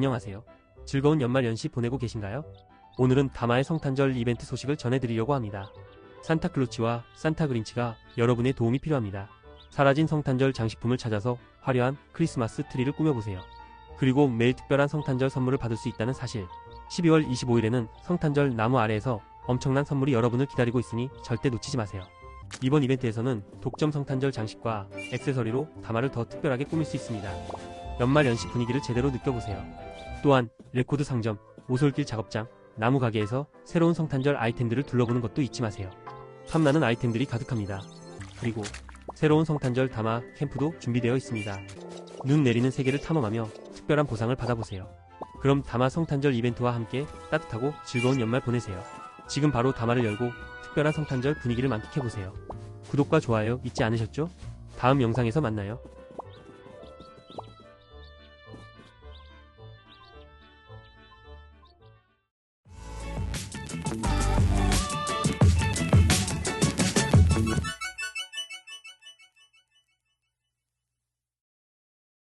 안녕하세요. 즐거운 연말 연시 보내고 계신가요? 오늘은 다마의 성탄절 이벤트 소식을 전해드리려고 합니다. 산타클로치와 산타그린치가 여러분의 도움이 필요합니다. 사라진 성탄절 장식품을 찾아서 화려한 크리스마스 트리를 꾸며보세요. 그리고 매일 특별한 성탄절 선물을 받을 수 있다는 사실. 12월 25일에는 성탄절 나무 아래에서 엄청난 선물이 여러분을 기다리고 있으니 절대 놓치지 마세요. 이번 이벤트에서는 독점 성탄절 장식과 액세서리로 다마를 더 특별하게 꾸밀 수 있습니다. 연말 연시 분위기를 제대로 느껴보세요. 또한 레코드 상점, 오솔길 작업장, 나무 가게에서 새로운 성탄절 아이템들을 둘러보는 것도 잊지 마세요. 탐나는 아이템들이 가득합니다. 그리고 새로운 성탄절 다마 캠프도 준비되어 있습니다. 눈 내리는 세계를 탐험하며 특별한 보상을 받아보세요. 그럼 다마 성탄절 이벤트와 함께 따뜻하고 즐거운 연말 보내세요. 지금 바로 다마를 열고 특별한 성탄절 분위기를 만끽해보세요. 구독과 좋아요 잊지 않으셨죠? 다음 영상에서 만나요.